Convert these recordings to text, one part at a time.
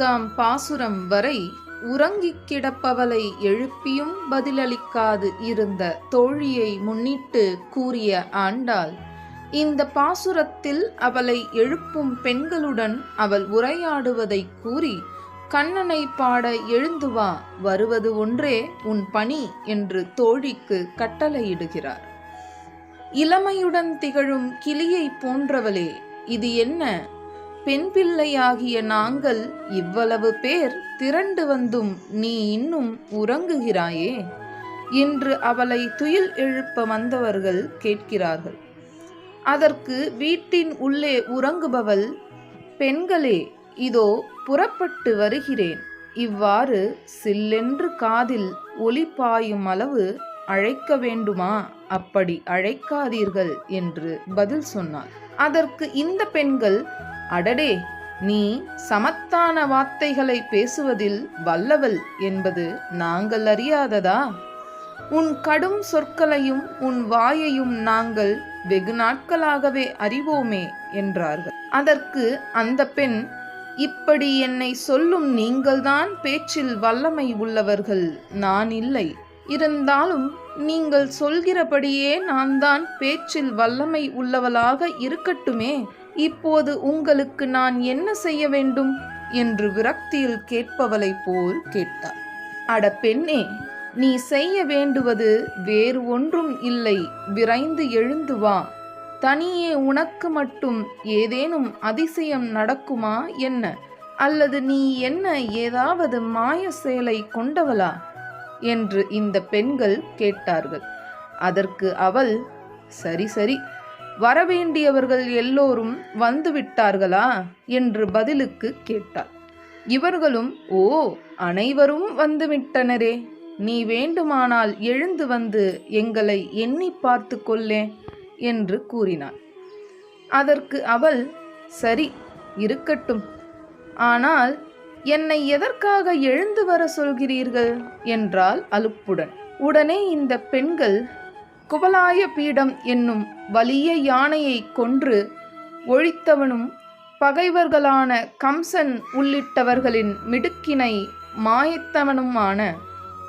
நான்காம் பாசுரம் வரை உறங்கிக் கிடப்பவளை எழுப்பியும் பதிலளிக்காது இருந்த தோழியை முன்னிட்டு கூறிய ஆண்டாள் இந்த பாசுரத்தில் அவளை எழுப்பும் பெண்களுடன் அவள் உரையாடுவதை கூறி கண்ணனை பாட எழுந்து வா வருவது ஒன்றே உன் பணி என்று தோழிக்கு கட்டளையிடுகிறார். இளமையுடன் திகழும் கிளியை போன்றவளே இது என்ன? பெண் பிள்ளையாகிய நாங்கள் இவ்வளவு பேர் திரண்டு வந்தும் நீ இன்னும் உறங்குகிறாயே? என்று அவளை துயில் எழுப்ப வந்தவர்கள் கேட்கிறார்கள். அதற்கு வீட்டின் உள்ளே உறங்குபவள் பெண்களே இதோ புறப்பட்டு வருகிறேன். இவ்வாறு சில்லென்று காதில் ஒளி பாயும் அளவு அழைக்க வேண்டுமா? அப்படி அழைக்காதீர்கள் என்று பதில் சொன்னார் அதற்கு இந்த பெண்கள் அடடே நீ சமத்தான வார்த்தைகளை பேசுவதில் வல்லவள் என்பது நாங்கள் அறியாததா? உன் கடும் சொற்களையும் உன் வாயையும் நாங்கள் வெகு நாட்களாகவே அறிவோமே என்றார்கள். அதற்கு அந்த பெண் இப்படி என்னை சொல்லும் நீங்கள்தான் பேச்சில் வல்லமை உள்ளவர்கள் நான் இல்லை. இருந்தாலும் நீங்கள் சொல்கிறபடியே நான் தான் பேச்சில் வல்லமை உள்ளவளாக இருக்கட்டுமே? இப்போது உங்களுக்கு நான் என்ன செய்ய வேண்டும்? என்று விரக்தியில் கேட்பவளைப் போல் கேட்டார் அட பெண்ணே நீ செய்ய வேண்டுவது வேறு ஒன்றும் இல்லை. விரைந்து எழுந்து வா. தனியே உனக்கு மட்டும் ஏதேனும் அதிசயம் நடக்குமா என்ன? அல்லது நீ என்ன ஏதாவது மாய செயலை கொண்டவளா? என்று இந்த பெண்கள் கேட்டார்கள். அதற்கு அவள் சரி சரி வரவேண்டியவர்கள் எல்லோரும் வந்துவிட்டார்களா? என்று பதிலுக்கு கேட்டாள். இவர்களும் ஓ அனைவரும் வந்துவிட்டனரே. நீ வேண்டுமானால் எழுந்து வந்து எங்களை எண்ணி பார்த்து கொள்ளே என்று கூறினாள். அதற்கு அவள் சரி இருக்கட்டும். ஆனால் என்னை எதற்காக எழுந்து வர சொல்கிறீர்கள்? என்றால் அலுப்புடன். உடனே இந்த பெண்கள் குவலாய பீடம் என்னும் வலிய யானையை கொன்று ஒழித்தவனும் பகைவர்களான கம்சன் உள்ளிட்டவர்களின் மிடுக்கினை மாயத்தவனுமான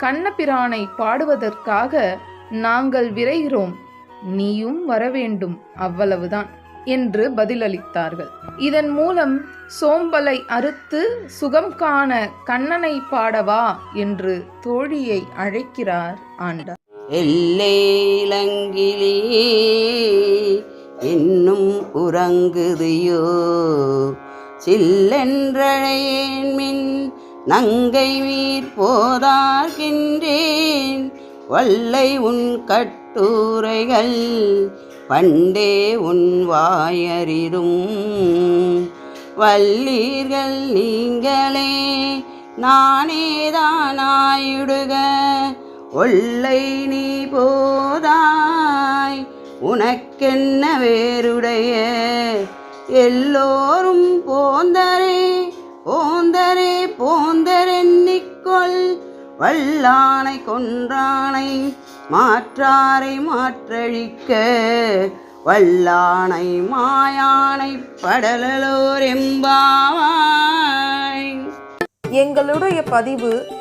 கண்ணபிரானை பாடுவதற்காக நாங்கள் விரைகிறோம். நீயும் வரவேண்டும் அவ்வளவுதான் என்று பதிலளித்தார்கள். இதன் மூலம் சோம்பலை அறுத்து சுகம் காண கண்ணனை பாடவா என்று தோழியை அழைக்கிறார் ஆண்டார். எல்லேலங்கிலே இன்னும் உறங்குதையோ? சில்லென்றழையேன் மின் நங்கை வீர் போதார்கின்றேன். வல்லை உன் கட்டுரைகள் பண்டே உன் வாயறிதும். வல்லீர்கள் நீங்களே நானேதானாயிடுக ஒல்லை நீ போதாய். உனக்கென்ன வேறுடைய? எல்லோரும் போந்தரே போந்தரே போந்தரென்னிக்கொள் வல்லானை கொன்றானை மாற்றாரை மாற்றழிக்க. வல்லானை மாயானை படலலோரெம்பாவாய் எங்களுடைய பதிவு